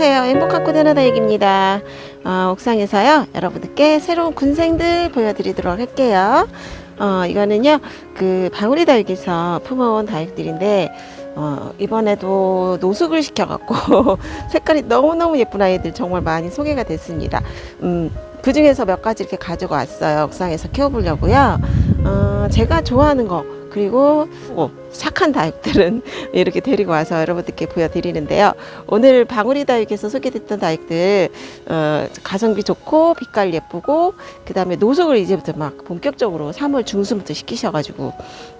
안녕하세요. 행복한 꾸대나 다육입니다. 어, 옥상에서요, 여러분들께 새로운 군생들 보여드리도록 할게요. 어, 이거는요, 그 방울이 다육에서 품어온 다육들인데, 어, 이번에도 노숙을 시켜갖고, 색깔이 너무너무 예쁜 아이들 정말 많이 소개가 됐습니다. 음, 그 중에서 몇 가지 이렇게 가지고 왔어요. 옥상에서 키워보려고요. 어, 제가 좋아하는 거, 그리고 뭐 착한 다육들은 이렇게 데리고 와서 여러분들께 보여드리는데요. 오늘 방울이 다육에서 소개됐던 다육들 어, 가성비 좋고 빛깔 예쁘고 그 다음에 노숙을 이제부터 막 본격적으로 3월 중순부터 시키셔가지고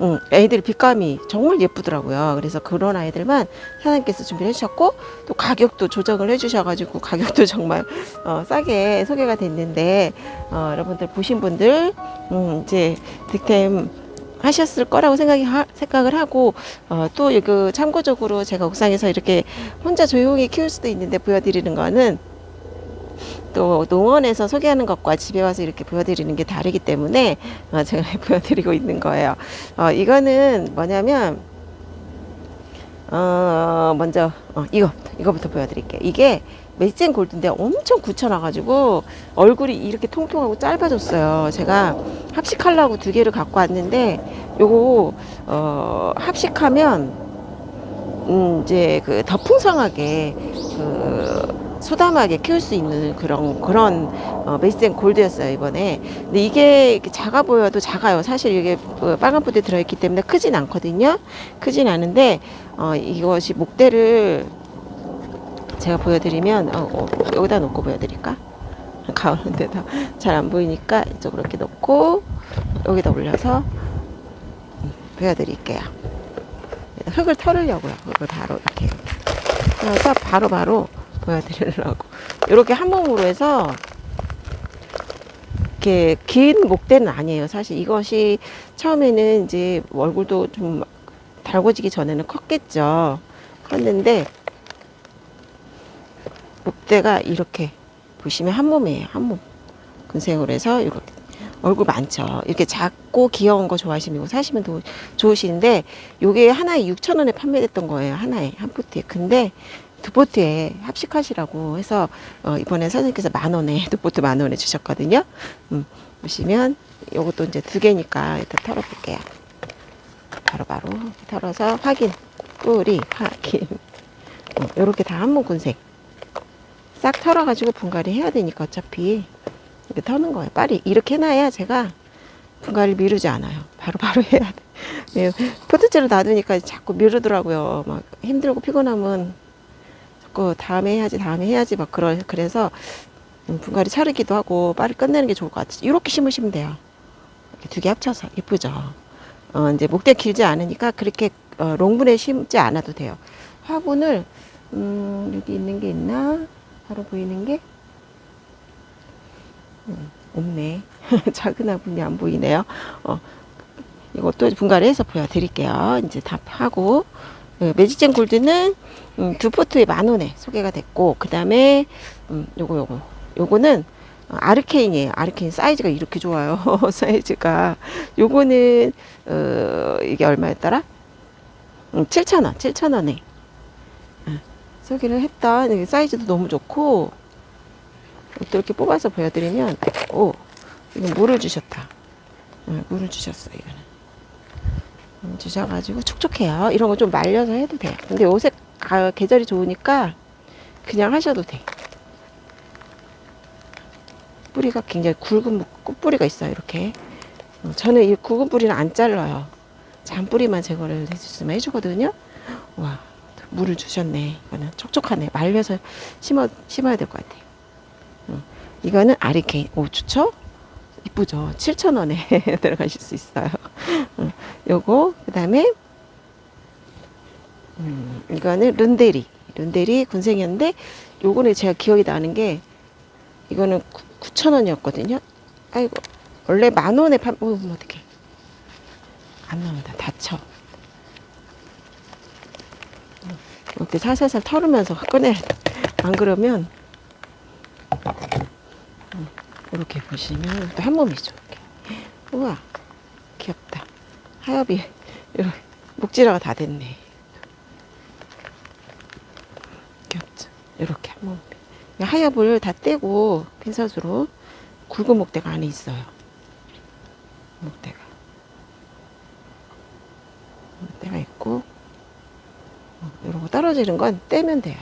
음, 애들 빛감이 정말 예쁘더라고요. 그래서 그런 아이들만 사장님께서 준비를 해주셨고 또 가격도 조정을 해주셔가지고 가격도 정말 어, 싸게 소개가 됐는데 어, 여러분들 보신 분들 음, 이제 득템 하셨을 거라고 생각이 하, 생각을 하고 어, 또 이거 참고적으로 제가 옥상에서 이렇게 혼자 조용히 키울 수도 있는데 보여드리는 거는 또 농원에서 소개하는 것과 집에 와서 이렇게 보여드리는 게 다르기 때문에 어, 제가 보여드리고 있는 거예요. 어, 이거는 뭐냐면 어, 먼저 어, 이거 이거부터 보여드릴게요. 이게 메이젠 골드인데 엄청 굳혀놔가지고 얼굴이 이렇게 통통하고 짧아졌어요. 제가 합식하려고 두 개를 갖고 왔는데 요거 어, 합식하면 음, 이제 그 더 풍성하게 그 소담하게 키울 수 있는 그런 그런 어, 메이센 골드였어요 이번에. 근데 이게 작아 보여도 작아요. 사실 이게 어, 빨간 푸드에 들어있기 때문에 크진 않거든요. 크진 않은데 어, 이것이 목대를 제가 보여드리면 어, 어, 여기다 놓고 보여드릴까? 가운데다 잘 안 보이니까 이쪽으로 이렇게 놓고 여기다 올려서 음, 보여드릴게요. 흙을 털으려고요. 흙을 바로 이렇게 그래서 바로바로 보여드리려고 이렇게 한 몸으로 해서 이렇게 긴 목대는 아니에요. 사실 이것이 처음에는 이제 얼굴도 좀 달궈지기 전에는 컸겠죠. 컸는데 목대가 이렇게 보시면 한 몸이에요. 한 몸. 근생으로 해서 이렇게 얼굴 많죠. 이렇게 작고 귀여운 거 좋아하시면 이거 사시면 더 좋으시는데 요게 하나에 6,000원에 판매됐던 거예요. 하나에 한 포트에. 근데 두 포트에 합식하시라고 해서 어, 이번에 선생님께서 만 원에 두 포트 만 원에 주셨거든요. 음, 보시면 요것도 이제 두 개니까 일단 털어볼게요. 바로바로 털어서 확인. 뿌리 확인. 이렇게 다한몸 군색. 싹 털어가지고 분갈이 해야 되니까 어차피 이렇게 터는 거예요. 빨리 이렇게 해놔야 제가 분갈이 미루지 않아요. 바로바로 해야 돼. 예, 포트째로 놔두니까 자꾸 미루더라고요. 막 힘들고 피곤하면 자꾸 다음에 해야지, 다음에 해야지 막 그러, 그래서 음, 분갈이 차르기도 하고 빨리 끝내는 게 좋을 것 같아요. 이렇게 심으시면 돼요. 이렇게 두 개 합쳐서 예쁘죠. 어, 이제 목대 길지 않으니까 그렇게 어, 롱분에 심지 않아도 돼요. 화분을 음, 여기 있는 게 있나? 바로 보이는 게 음, 없네. 작은 화분이 안 보이네요. 어, 이것도 분갈이 해서 보여드릴게요. 이제 다 하고 네, 매직젠 골드는 음, 두 포트에 만 원에 소개가 됐고 그 다음에 음, 요거 요거 요거는 어, 아르케인이에요. 아르케인 사이즈가 이렇게 좋아요. 사이즈가 요거는 어, 이게 얼마였더라? 음, 7,000원, 7,000원에 소개를 했다. 이게 사이즈도 너무 좋고 또 이렇게 뽑아서 보여드리면 오 이건 물을 주셨다. 응, 물을 주셨어 이거는 음, 주셔가지고 촉촉해요. 이런 거 좀 말려서 해도 돼요. 근데 요새 가, 계절이 좋으니까 그냥 하셔도 돼. 뿌리가 굉장히 굵은 꽃뿌리가 있어요. 이렇게 어, 저는 이 굵은 뿌리는 안 잘라요. 잔뿌리만 제거를 해주시면 해주거든요. 와 물을 주셨네. 이거는 촉촉하네. 말려서 심어, 심어야 될 것 같아요. 음, 이거는 아리케인. 오, 좋죠? 이쁘죠? 7,000원에 들어가실 수 있어요. 음, 요거, 그 다음에, 음, 이거는 룬데리. 룬데리 군생이었는데, 요거는 제가 기억이 나는 게, 이거는 9,000원이었거든요. 아이고, 원래 만 원에 판, 오, 어떡해. 안 나온다. 다쳐. 이렇게 살살살 털으면서 꺼내야 돼. 안 그러면 이렇게 보시면 또 한 몸이죠. 우와. 하엽이 이렇게 목질화가 다 됐네. 귀엽죠. 이렇게 한번 하엽을 다 떼고 핀셋으로 굵은 목대가 안에 있어요. 목대가 목대가 있고 이런 거 떨어지는 건 떼면 돼요.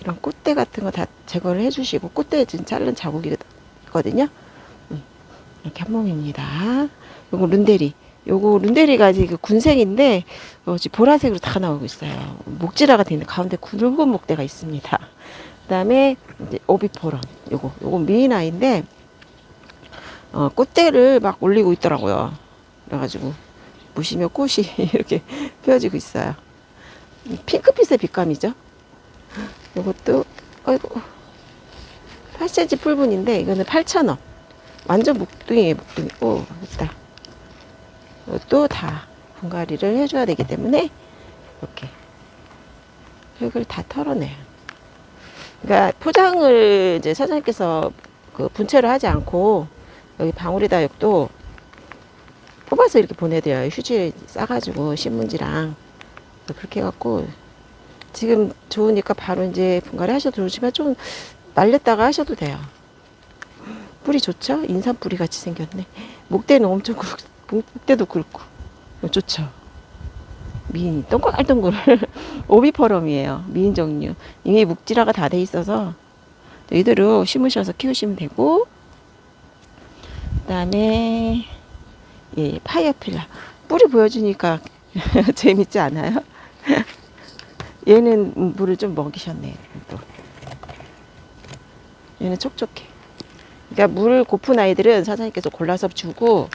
이런 꽃대 같은 거 다 제거를 해주시고 꽃대에 지금 자른 자국이 있거든요. 음, 이렇게 한 몸입니다. 요거 룬데리. 요거 룬데리가 지금 군생인데 어, 지금 보라색으로 다 나오고 있어요. 목지라가 되어 있는 가운데 굵은 목대가 있습니다. 그다음에 이제 오비포런. 요거 요거 미인 아이인데 어, 꽃대를 막 올리고 있더라고요. 그래가지고 보시면 꽃이 이렇게 펴지고 있어요. 핑크빛의 빛감이죠. 요것도 아이고 8cm 풀분인데 이거는 8,000원. 완전 목둥이에요, 목둥이. 오, 있다. 이것도 다 분갈이를 해줘야 되기 때문에 이렇게 흙을 다 털어내요. 그러니까 포장을 이제 사장님께서 그 분체를 하지 않고 여기 방울이 다육도 뽑아서 이렇게 보내드려요. 휴지 싸가지고 신문지랑 그렇게 해갖고 지금 좋으니까 바로 이제 분갈이 하셔도 좋지만 좀 말렸다가 하셔도 돼요. 뿌리 좋죠? 인삼 뿌리 같이 생겼네. 목대는 엄청 굵, 목대도 굵고 좋죠. 미인 동글동글 오비퍼럼이에요. 미인 종류. 이미 묵지라가 다 돼 있어서 이대로 심으셔서 키우시면 되고 그 다음에 예 파이어필라 뿌리 보여주니까 재밌지 않아요? 얘는 물을 좀 먹이셨네 또 얘는 촉촉해. 그러니까 물을 고픈 아이들은 사장님께서 골라서 주고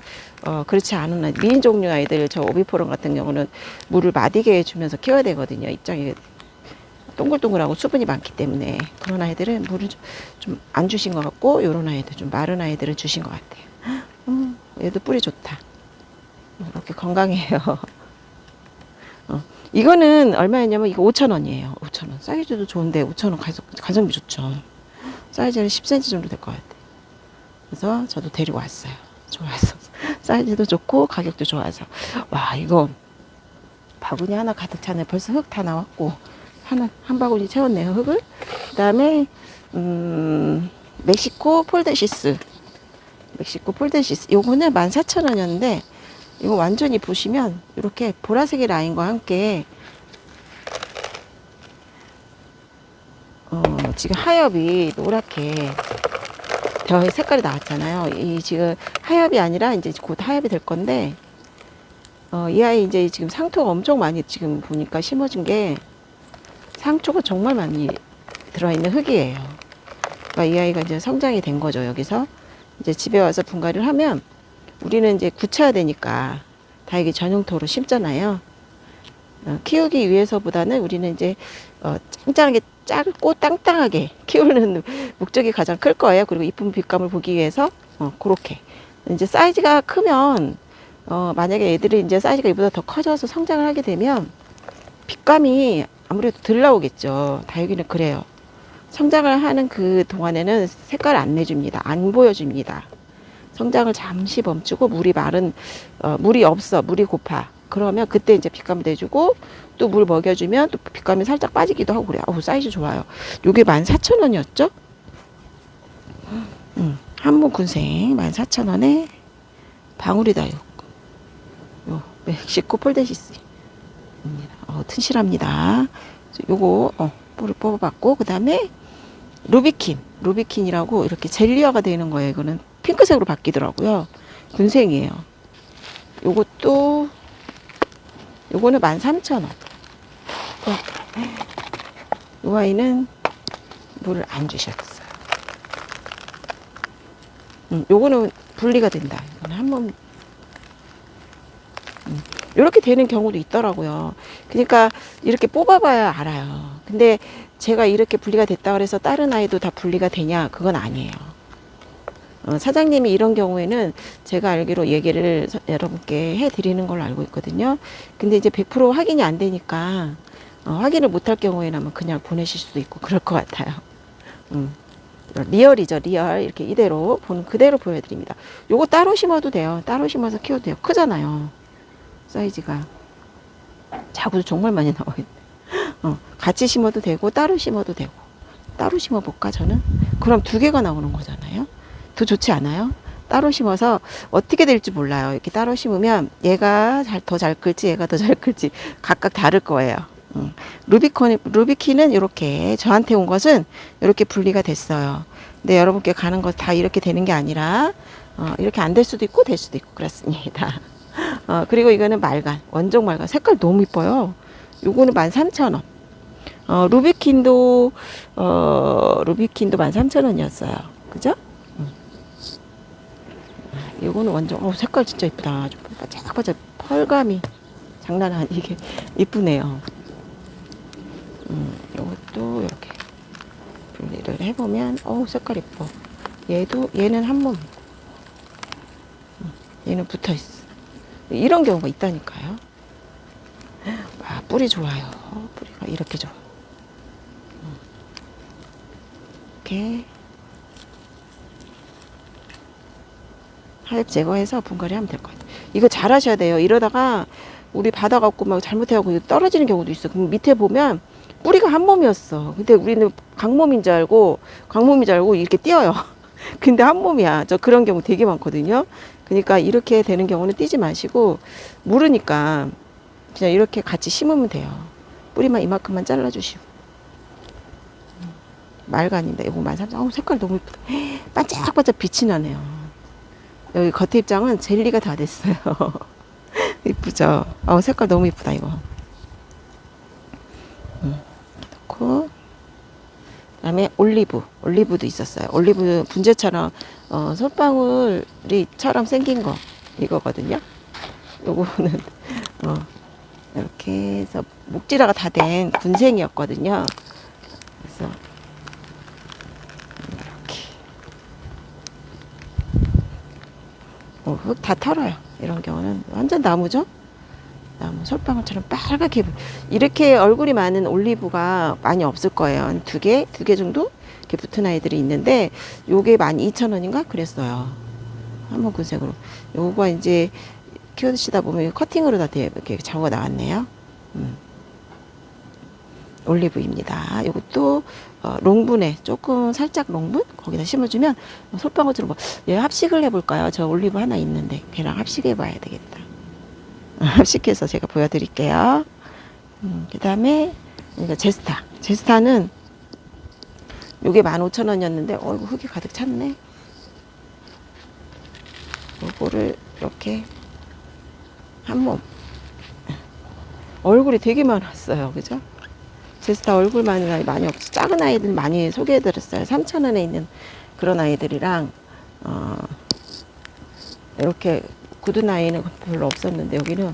어 그렇지 않은 아이 미인 종류 아이들 저 오비포럼 같은 경우는 물을 마디게 해주면서 키워야 되거든요. 입장이 동글동글하고 수분이 많기 때문에 그런 아이들은 물을 좀 안 주신 것 같고 요런 아이들 좀 마른 아이들은 주신 것 같아요. 음, 얘도 뿌리 좋다. 이렇게 건강해요. 어, 이거는 얼마였냐면 이거 5,000원이에요. 5,000원. 사이즈도 좋은데 5,000원 가성, 가성비 좋죠. 사이즈는 10cm 정도 될 것 같아요. 그래서 저도 데리고 왔어요. 좋아서. 사이즈도 좋고 가격도 좋아서. 와, 이거 바구니 하나 가득 차네. 벌써 흙 다 나왔고. 하나, 한 바구니 채웠네요, 흙을. 그 다음에, 음, 멕시코 폴데시스. 멕시코 폴데시스. 요거는 14,000원이었는데, 이거 완전히 보시면, 이렇게 보라색의 라인과 함께, 어, 지금 하엽이 노랗게 더 색깔이 나왔잖아요. 이 지금 하엽이 아니라 이제 곧 하엽이 될 건데, 어, 이 아이 이제 지금 상토가 엄청 많이 지금 보니까 심어진 게 상초가 정말 많이 들어있는 흙이에요. 그러니까 이 아이가 이제 성장이 된 거죠, 여기서. 이제 집에 와서 분갈이를 하면 우리는 이제 굳혀야 되니까 다육이 전용토로 심잖아요. 어, 키우기 위해서보다는 우리는 이제 어, 짱짱하게 짧고 땅땅하게 키우는 목적이 가장 클 거예요. 그리고 이쁜 빛감을 보기 위해서 어, 그렇게 이제 사이즈가 크면 어, 만약에 애들이 이제 사이즈가 이보다 더 커져서 성장을 하게 되면 빛감이 아무래도 덜 나오겠죠. 다육이는 그래요. 성장을 하는 그 동안에는 색깔을 안 내줍니다. 안 보여줍니다. 성장을 잠시 멈추고 물이 마른 어, 물이 없어 물이 고파 그러면 그때 이제 빛감 내주고 또 물 먹여주면 또 빛감이 살짝 빠지기도 하고 그래요. 어우 사이즈 좋아요. 요게 14,000원이었죠? 음, 한국 군생 14,000원에 방울이 다육. 요 멕시코 폴데시스입니다. 어, 튼실합니다. 요거 어, 볼을 뽑아봤고 그 다음에 루비킨, 루비킨이라고 이렇게 젤리화가 되는 거예요. 이거는 핑크색으로 바뀌더라고요. 군생이에요. 요것도 요거는 13,000원. 요 아이는 물을 안 주셨어요. 음, 요거는 분리가 된다. 이거는 한번 음, 이렇게 되는 경우도 있더라고요. 그러니까 이렇게 뽑아봐야 알아요. 근데 제가 이렇게 분리가 됐다 그래서 다른 아이도 다 분리가 되냐? 그건 아니에요. 어, 사장님이 이런 경우에는 제가 알기로 얘기를 서- 여러분께 해드리는 걸로 알고 있거든요. 근데 이제 100% 확인이 안 되니까 어, 확인을 못할 경우에는 아마 그냥 보내실 수도 있고 그럴 것 같아요. 음. 리얼이죠, 리얼. 이렇게 이대로 보는 그대로 보여드립니다. 요거 따로 심어도 돼요. 따로 심어서 키워도 돼요. 크잖아요. 사이즈가. 자구도 정말 많이 나와 있네. 어, 같이 심어도 되고 따로 심어도 되고 따로 심어볼까 저는? 그럼 두 개가 나오는 거잖아요. 더 좋지 않아요? 따로 심어서 어떻게 될지 몰라요. 이렇게 따로 심으면 얘가 더잘 클지 얘가 더 잘 클지 각각 다를 거예요. 음. 루비콘, 루비키는 이렇게 저한테 온 것은 이렇게 분리가 됐어요. 근데 여러분께 가는 것 다 이렇게 되는 게 아니라 어, 이렇게 안 될 수도 있고 될 수도 있고 그렇습니다. 어, 그리고 이거는 말간, 원종 말간. 색깔 너무 이뻐요. 요거는 13,000원. 어, 루비킨도, 어, 루비킨도 13,000원이었어요. 그죠? 음. 요거는 완전, 어, 색깔 진짜 이쁘다. 좀 반짝반짝 펄감이 장난 아니게 이쁘네요. 음, 요것도 이렇게 분리를 해보면, 어우, 색깔 이뻐. 얘도, 얘는 한 몸. 음, 얘는 붙어 있어. 이런 경우가 있다니까요. 와, 뿌리 좋아요. 뿌리가 이렇게 좋아. 음. 이렇게 하엽 제거해서 분갈이 하면 될 것 같아요. 이거 잘 하셔야 돼요. 이러다가 우리 받아갖고 막 잘못해갖고 떨어지는 경우도 있어. 그럼 밑에 보면 뿌리가 한 몸이었어. 근데 우리는 강몸인 줄 알고, 강몸인 줄 알고 이렇게 띄어요. 근데 한 몸이야. 저 그런 경우 되게 많거든요. 그러니까 이렇게 되는 경우는 띄지 마시고, 모르니까 그냥 이렇게 같이 심으면 돼요. 뿌리만 이만큼만 잘라주시고. 음, 말간인데, 이거 말삼, 어 색깔 너무 이쁘다. 반짝반짝 빛이 나네요. 여기 겉에 입장은 젤리가 다 됐어요. 이쁘죠? 어, 색깔 너무 이쁘다, 이거. 음, 이렇게 넣고. 그 다음에 올리브. 올리브도 있었어요. 올리브 분재처럼, 어, 솔방울이처럼 생긴 거. 이거거든요. 요거는, 어, 이렇게 해서 목질화가 다 된 군생이었거든요. 그래서, 이렇게. 어, 흙다 털어요. 이런 경우는 완전 나무죠? 나무 솔방울처럼 빨갛게 보- 이렇게 얼굴이 많은 올리브가 많이 없을 거예요. 한 두 개, 두 개 정도 이렇게 붙은 아이들이 있는데 요게 12,000원인가 그랬어요. 한번 군색으로. 요거 이제 키우시다 보면 커팅으로 다 돼- 이렇게 자구가 나왔네요. 음. 올리브입니다. 요것도 어, 롱분에 조금 살짝 롱분 거기다 심어주면 솔방울처럼 뭐, 얘 합식을 해볼까요? 저 올리브 하나 있는데 걔랑 합식해봐야 되겠다. 합식해서 제가 보여드릴게요. 음, 그 다음에 이거 제스타. 제스타는 요게 15,000원이었는데 어이구 흙이 가득 찼네. 요거를 이렇게 한 몸. 얼굴이 되게 많았어요. 그죠? 제스타 얼굴 많은 아이 많이 없어. 작은 아이들 많이 소개해드렸어요. 3,000원에 있는 그런 아이들이랑, 어, 이렇게 굳은 아이는 별로 없었는데, 여기는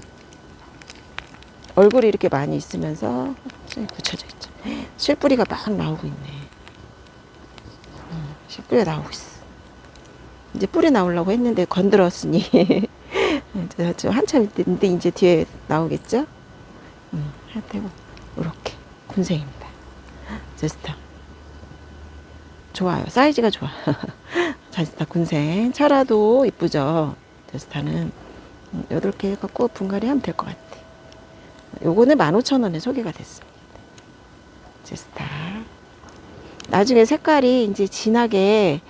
얼굴이 이렇게 많이 있으면서 좀 굳혀져 있죠. 실뿌리가 막 나오고 있네. 음, 실뿌리가 나오고 있어. 이제 뿌리 나오려고 했는데 저 한참 있는데 이제 뒤에 나오겠죠? 음, 하여튼, 이렇게. 군생입니다. 제스타. 좋아요. 사이즈가 좋아. 제스타 군생. 차라도 이쁘죠? 제스타는. 음, 8개 해갖고 분갈이 하면 될 것 같아. 요거는 15,000원에 소개가 됐습니다. 제스타. 나중에 색깔이 이제 진하게,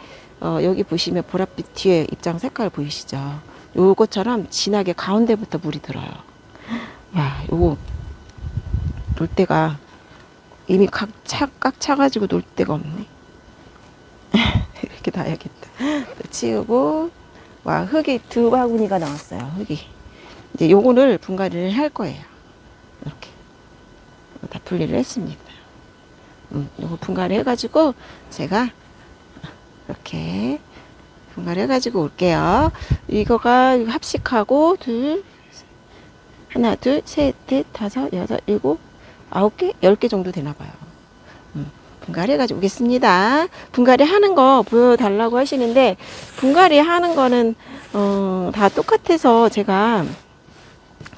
어, 여기 보시면 보랏빛 뒤에 입장 색깔 보이시죠? 요것처럼 진하게 가운데부터 물이 들어요. 와, 요거, 놀 때가 이미 각 차, 꽉 차가지고 놀 데가 없네. 이렇게 놔야겠다. 또 치우고, 와, 흙이 두 바구니가 나왔어요, 흙이. 이제 요거를 분갈이를 할 거예요. 이렇게. 다 분리를 했습니다. 음, 요거 분갈이 해가지고, 제가 이렇게 분갈이 해가지고 올게요. 이거가 합식하고, 둘, 하나, 둘, 셋, 넷, 다섯, 여섯, 일곱, 아홉 개, 열 개 정도 되나 봐요. 음, 분갈이 해가지고 오겠습니다. 분갈이 하는 거 보여달라고 하시는데, 분갈이 하는 거는, 어, 다 똑같아서 제가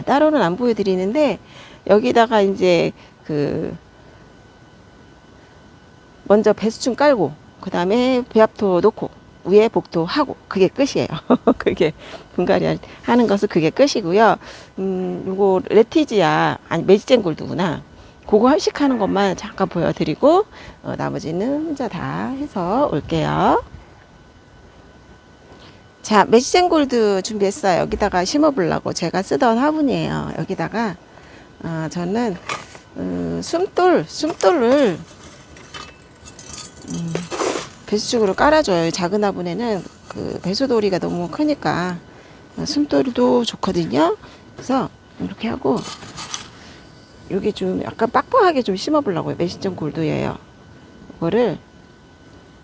따로는 안 보여드리는데, 여기다가 이제 그, 먼저 배수충 깔고, 그 다음에 배합토 놓고, 위에 복토 하고, 그게 끝이에요. 그게 분갈이 하는 것은 그게 끝이고요. 음, 요거 레티지아, 아니, 메지젠 골드구나. 그거 합식하는 것만 잠깐 보여드리고 어, 나머지는 혼자 다 해서 올게요. 자, 메시젠 골드 준비했어요. 여기다가 심어보려고 제가 쓰던 화분이에요. 여기다가 어, 저는 음, 숨돌, 숨돌을 음, 배수쪽으로 깔아줘요. 작은 화분에는 그 배수돌이가 너무 크니까 어, 숨돌도 좋거든요. 그래서 이렇게 하고 여기 좀 약간 빡빡하게 좀 심어보려고요. 메시전 골드예요. 이거를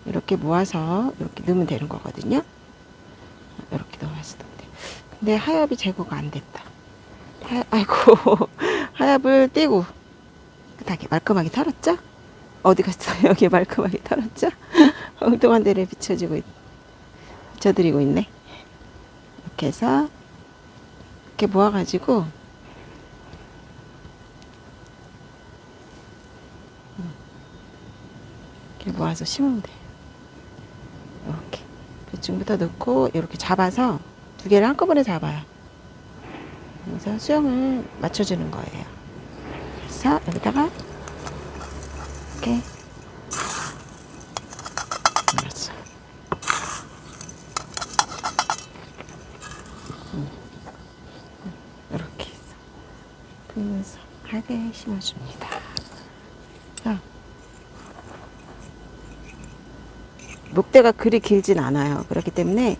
이렇게 모아서 이렇게 넣으면 되는 거거든요. 이렇게 돼. 근데 하엽이 제거가 안 됐다. 하, 아이고 하엽을 떼고 깨끗하게 말끔하게 털었죠? 어디 갔어요? 여기 말끔하게 털었죠? 엉뚱한 데를 비춰주고 있, 비춰드리고 있네. 이렇게 해서 이렇게 모아가지고 이렇게 모아서 심으면 돼요. 이렇게 배충부터 넣고 이렇게 잡아서 두 개를 한꺼번에 잡아요. 그래서 수영을 맞춰주는 거예요. 그래서 여기다가 이렇게 눌렀어. 음. 이렇게 해서 풀면서 하게 심어줍니다. 목대가 그리 길진 않아요. 그렇기 때문에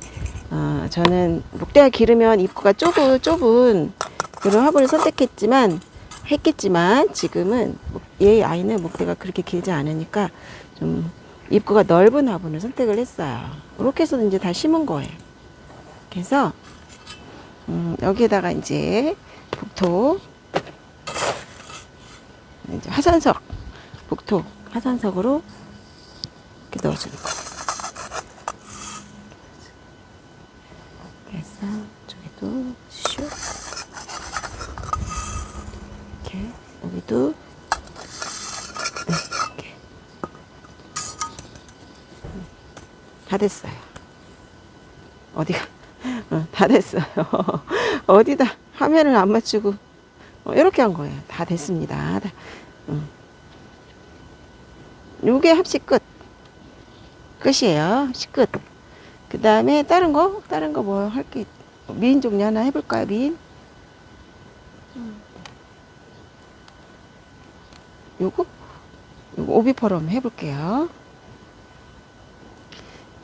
어, 저는 목대가 길으면 입구가 좁은 좁은 그런 화분을 선택했지만 했겠지만 지금은 목- 얘 아이는 목대가 그렇게 길지 않으니까 좀 입구가 넓은 화분을 선택을 했어요. 이렇게 해서 이제 다 심은 거예요. 그래서 음, 여기에다가 이제 복토 이제 화산석 복토 화산석으로 이렇게 넣어주는 거예요. 그래서 저기도 슉 이렇게 여기도 네, 이렇게 음, 다 됐어요. 어디가 어, 다 됐어요. 어디다 화면을 안 맞추고 어, 이렇게 한 거예요. 다 됐습니다. 요게 합식 끝. 끝이에요. 합식 끝. 그 다음에 다른 거? 다른 거 뭐 할 게, 미인 종류 하나 해볼까요, 미인? 음. 요거? 요거 오비퍼럼 해볼게요.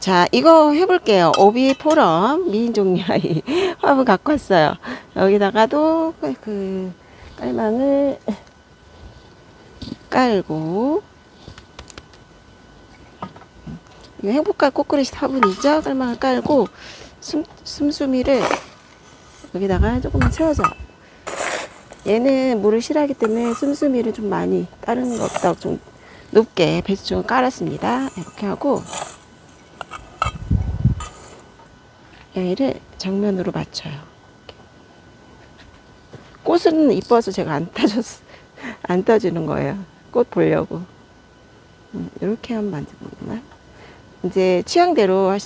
자, 이거 해볼게요. 오비 포럼 미인 종류 아이 화분 갖고 왔어요. 여기다가도 그- 그 깔망을 깔고 이거 행복한 꽃그릇 화분이죠. 깔망을 깔고 숨, 숨수미를 여기다가 조금만 채워줘. 얘는 물을 싫어하기 때문에 숨수미를 좀 많이 다른 것보다 좀 높게 배수종을 깔았습니다. 이렇게 하고 얘를 정면으로 맞춰요. 꽃은 이뻐서 제가 안 따줬, 안 따주는 거예요. 꽃 보려고. 음, 이렇게 하면 만들구나. 이제 취향대로 어,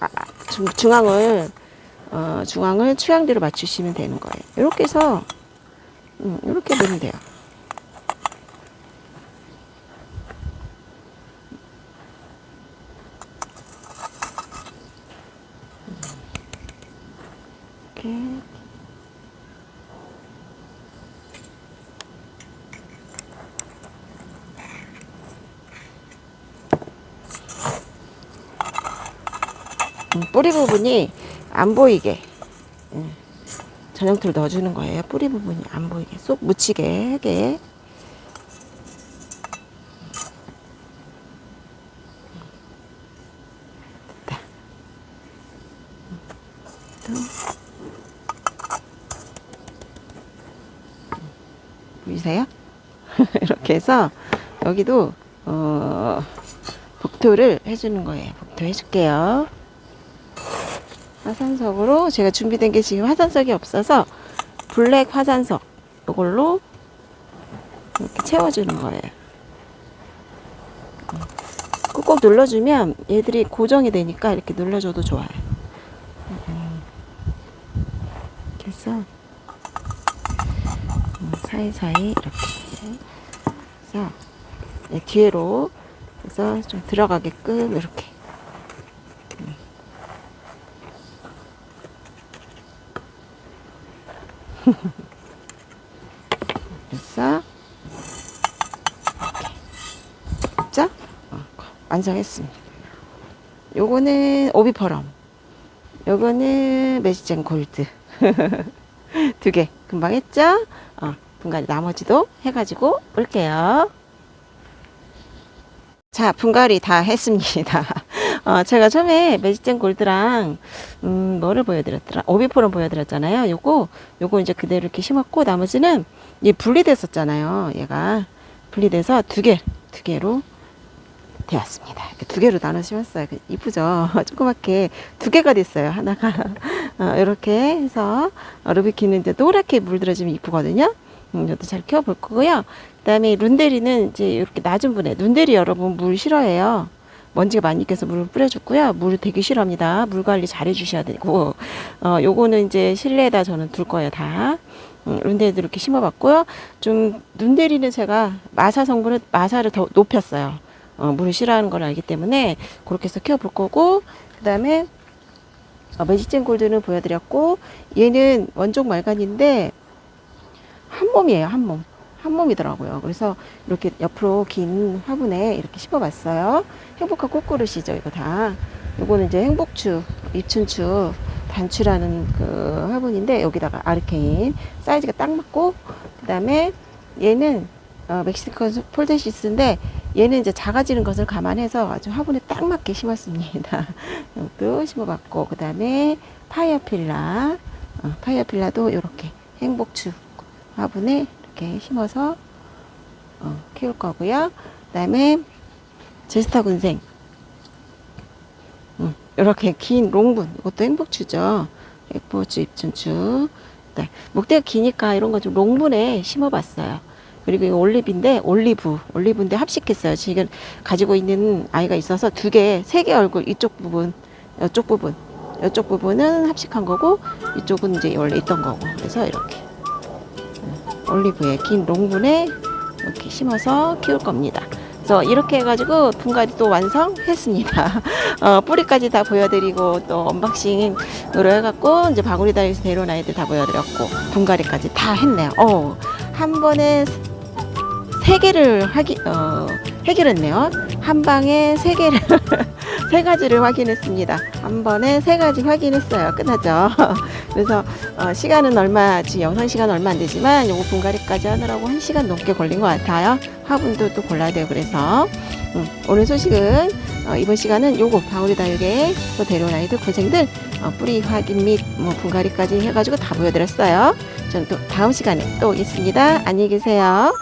아, 아, 중, 중앙을, 어, 중앙을 취향대로 맞추시면 되는 거예요. 이렇게 해서, 음, 이렇게 넣으면 돼요. 부분이 안 보이게 음, 전용토를 넣어주는 거예요. 뿌리 부분이 안 보이게 쏙 묻히게 하게. 보이세요? 이렇게 해서 여기도 어, 복토를 해주는 거예요. 복토 해줄게요. 화산석으로 제가 준비된 게 지금 화산석이 없어서 블랙 화산석 이걸로 이렇게 채워주는 거예요. 꾹꾹 눌러주면 얘들이 고정이 되니까 이렇게 눌러줘도 좋아요. 이렇게 해서 음, 사이사이 이렇게 그래서 네, 뒤로 그래서 좀 들어가게끔 이렇게 이렇게 자 어, 완성했습니다. 요거는 오비퍼럼 요거는 메시젠 골드 두 개 금방 했죠? 어, 분갈이 나머지도 해가지고 올게요. 자, 분갈이 다 했습니다. 어, 제가 처음에 매직젠 골드랑, 음, 뭐를 보여드렸더라? 오비포럼 보여드렸잖아요. 요거, 요거 이제 그대로 이렇게 심었고, 나머지는 얘 분리됐었잖아요. 얘가. 분리돼서 두 개, 두 개로 되었습니다. 두 개로 나눠 심었어요. 그 이쁘죠? 조그맣게 두 개가 됐어요. 하나가. 어, 이렇게 해서, 어, 루비키는 이제 노랗게 물들어지면 이쁘거든요. 음, 이것도 잘 키워볼 거고요. 그 다음에 룬데리는 이제 이렇게 낮은 분에, 룬데리 여러분 물 싫어해요. 먼지가 많이 있어서 물을 뿌려줬고요. 물 되게 싫어합니다. 물 관리 잘 해주셔야 되고, 어, 요거는 이제 실내에다 저는 둘 거예요, 다. 음, 룬데리도 이렇게 심어봤고요. 좀, 룬데리는 제가 마사 성분을, 마사를 더 높였어요. 어, 물을 싫어하는 걸 알기 때문에 그렇게 해서 키워볼 거고, 그 다음에, 어, 매직젠 골드는 보여드렸고, 얘는 원종 말간인데, 한 몸이에요, 한 몸. 한 몸이더라고요. 그래서 이렇게 옆으로 긴 화분에 이렇게 심어봤어요. 행복한 꽃그릇이죠, 이거 다. 요거는 이제 행복추, 입춘추, 단추라는 그 화분인데, 여기다가 아르케인. 사이즈가 딱 맞고, 그 다음에 얘는 어, 멕시코 폴데시스인데, 얘는 이제 작아지는 것을 감안해서 아주 화분에 딱 맞게 심었습니다. 이것도 심어봤고, 그 다음에 파이어필라, 어, 파이어필라도 이렇게 행복추 화분에 이렇게 심어서 어, 키울 거고요. 그 다음에 제스타 군생 음, 이렇게 긴 롱분 이것도 행복추죠. 행복추 입춘추. 네, 목대가 기니까 이런 거 좀 롱분에 심어봤어요. 그리고 이 올리브인데 올리브 올리브인데 합식했어요. 지금 가지고 있는 아이가 있어서 두 개, 세 개 얼굴 이쪽 부분, 이쪽 부분, 이쪽 부분은 합식한 거고 이쪽은 이제 원래 있던 거고 그래서 이렇게 올리브에 긴 롱분에 이렇게 심어서 키울 겁니다. 그래서 이렇게 해가지고 분갈이 또 완성했습니다. 어, 뿌리까지 다 보여드리고 또 언박싱으로 해갖고 이제 바구리다에서 데려온 아이들 다 보여드렸고 분갈이까지 다 했네요. 어, 한 번에 세 개를 하기 어, 해결했네요. 한 방에 세 개를 세 가지를 확인했습니다. 한 번에 세 가지 확인했어요. 끝나죠. 그래서 어, 시간은 얼마 지금 영상 시간 얼마 안 되지만 요거 분갈이까지 하느라고 한 시간 넘게 걸린 것 같아요. 화분도 또 골라야 돼요. 그래서 음, 오늘 소식은 어, 이번 시간은 요거 방울이 다육에 또 데려온 아이들 고생들 어, 뿌리 확인 및 뭐 분갈이까지 해가지고 다 보여드렸어요. 저는 또 다음 시간에 또 오겠습니다. 안녕히 계세요.